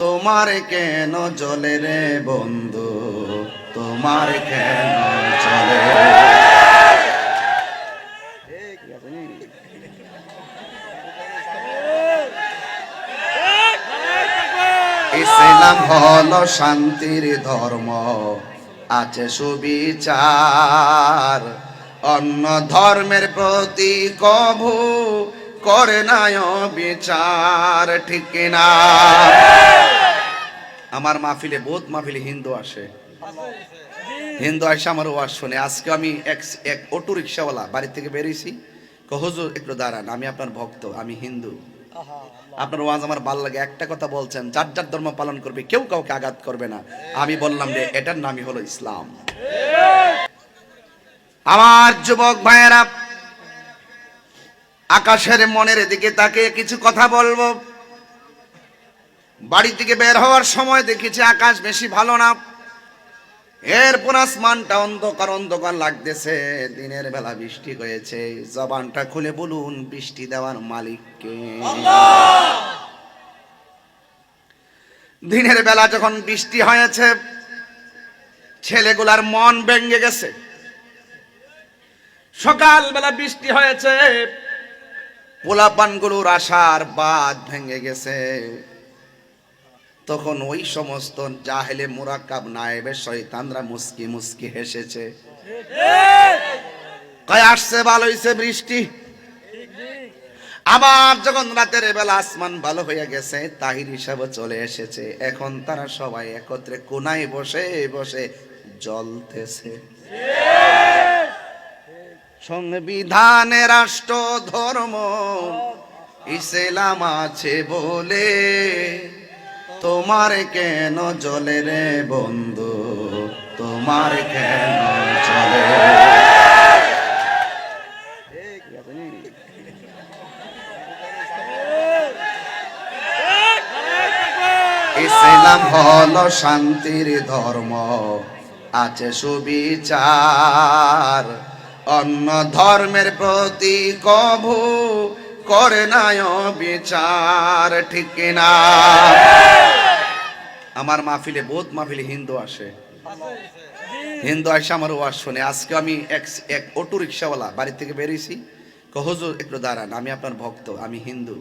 তোমার কেন জলে রে বন্ধু? তোমার কেন চলে ইসলাম হলো শান্তির ধর্ম, আছে সুবিচার। অন্য ধর্মের প্রতি কভু করে নাই বিচার, ঠিক না আমার মাহফিলে, বহুত মাহফিলে হিন্দু আসে। হিন্দু আসে আমার ওয়াজ শুনে। আজকে আমি এক এক অটো রিক্সাওয়ালা বাড়ি থেকে বেরিয়েছি। কহজুর একটু দাঁড়ান, আমি আপনার ভক্ত, আমি হিন্দু। আপনার ওয়াজ আমার ভালো লাগে। একটা কথা বলছেন, যার যার ধর্ম পালন করবে, কেউ কাউকে আঘাত করবে না। আমি বললাম যে, এটার নামই হলো ইসলাম। আমার যুবক ভাইয়েরা আকাশের মনের দিকে তাকে কিছু কথা বলব। বাড়ি থেকে বের হওয়ার সময় দেখেছি আকাশ বেশি ভালো না। এরপর আসমানটা অন্ধকার অন্ধকার লাগতেছে। দিনের বেলা বৃষ্টি হয়েছে। জবানটা খুলে বলুন, বৃষ্টি দেওয়ার মালিককে দিনের বেলা যখন বৃষ্টি হয়েছে, ছেলেগুলার মন ভেঙে গেছে। সকালবেলা বৃষ্টি হয়েছে। পোলাপানগুলোর আশার বাদ ভেঙে গেছে। তখন ওই সমস্ত জাহেলে মুরাক্কাব নায়েবে শয়তানরা মুস্কি মুস্কি হেসেছে। কয়, আসছে, ভালো হইছে বৃষ্টি? আবার যখন রাতের বেলা আসমান ভালো হয়ে গেছে, তাহির হিসাবে চলে এসেছে। এখন তারা সবাই একত্রে কোনায় বসে বসে জ্বলতেছে। সংবিধানে রাষ্ট্র, ধর্ম, ইসলাম আছে বলে। তোমার কেন জলে রে বন্ধু? তোমার কেন চলে ইসলাম হলো শান্তির ধর্ম, আছে সুবিচার। অন্য ধর্মের প্রতি কভু করে নাই বিচার, ঠিক না আমার মাহফিলে বহুত মাহফিলে হিন্দু আসে। হিন্দু আসে আমার ওয়াজ শুনে। আজকে আমি এক এক অটো রিক্সাওয়ালা বাড়ি থেকে বেরিয়েছি। কহজুর একটু দাঁড়ান, আমি আপনার ভক্ত, আমি হিন্দু।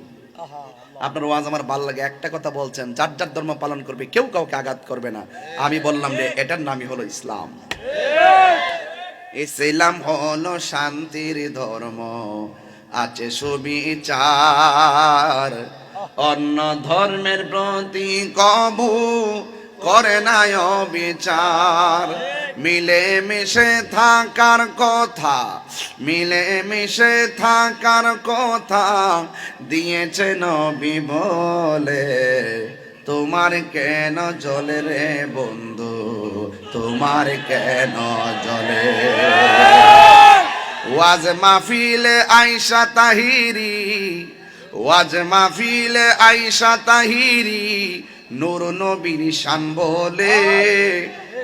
আপনার ওয়াজ আমার ভালো লাগে। একটা কথা বলছেন, যার যার ধর্ম পালন করবে, কেউ কাউকে আঘাত করবে না। আমি বললাম যে, এটার নামই হলো ইসলাম। ইসলাম হলো শান্তির ধর্ম, আছে সুবিচার। অন্য ধর্মের প্রতি কবু করে নাই বিচার মিলে মিশে থাকার কথা মিলে মিশে থাকার কথা দিয়েছে নবী বলে। তোমার কেন জলে রে বন্ধু? তোমার কেন জলে? ওয়াজ মাহফিলে আইসা তাহিরি, ওয়াজ মাহফিলে আইসা তাহিরি, নূর নবীর শান বলে,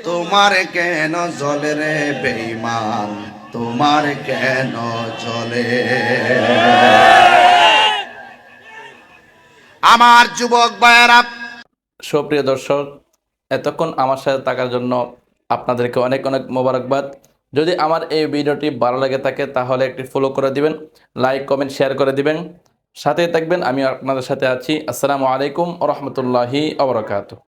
তোমার কেন জলে রে বেঈমান? তোমার কেন জলে? আমার যুবক ভাইয়েরা সুপ্রিয় দর্শক, এতক্ষণ আমার সাথে থাকার জন্য আপনাদেরকে অনেক অনেক মোবারকবাদ। যদি আমার এই ভিডিওটি ভালো লাগে থাকে, তাহলে একটি ফলো করে দিবেন লাইক কমেন্ট শেয়ার করে দিবেন। সাথেই থাকবেন, আমি আপনাদের সাথে আছি। আসসালামু আলাইকুম রহমতুল্লাহি আবরকাত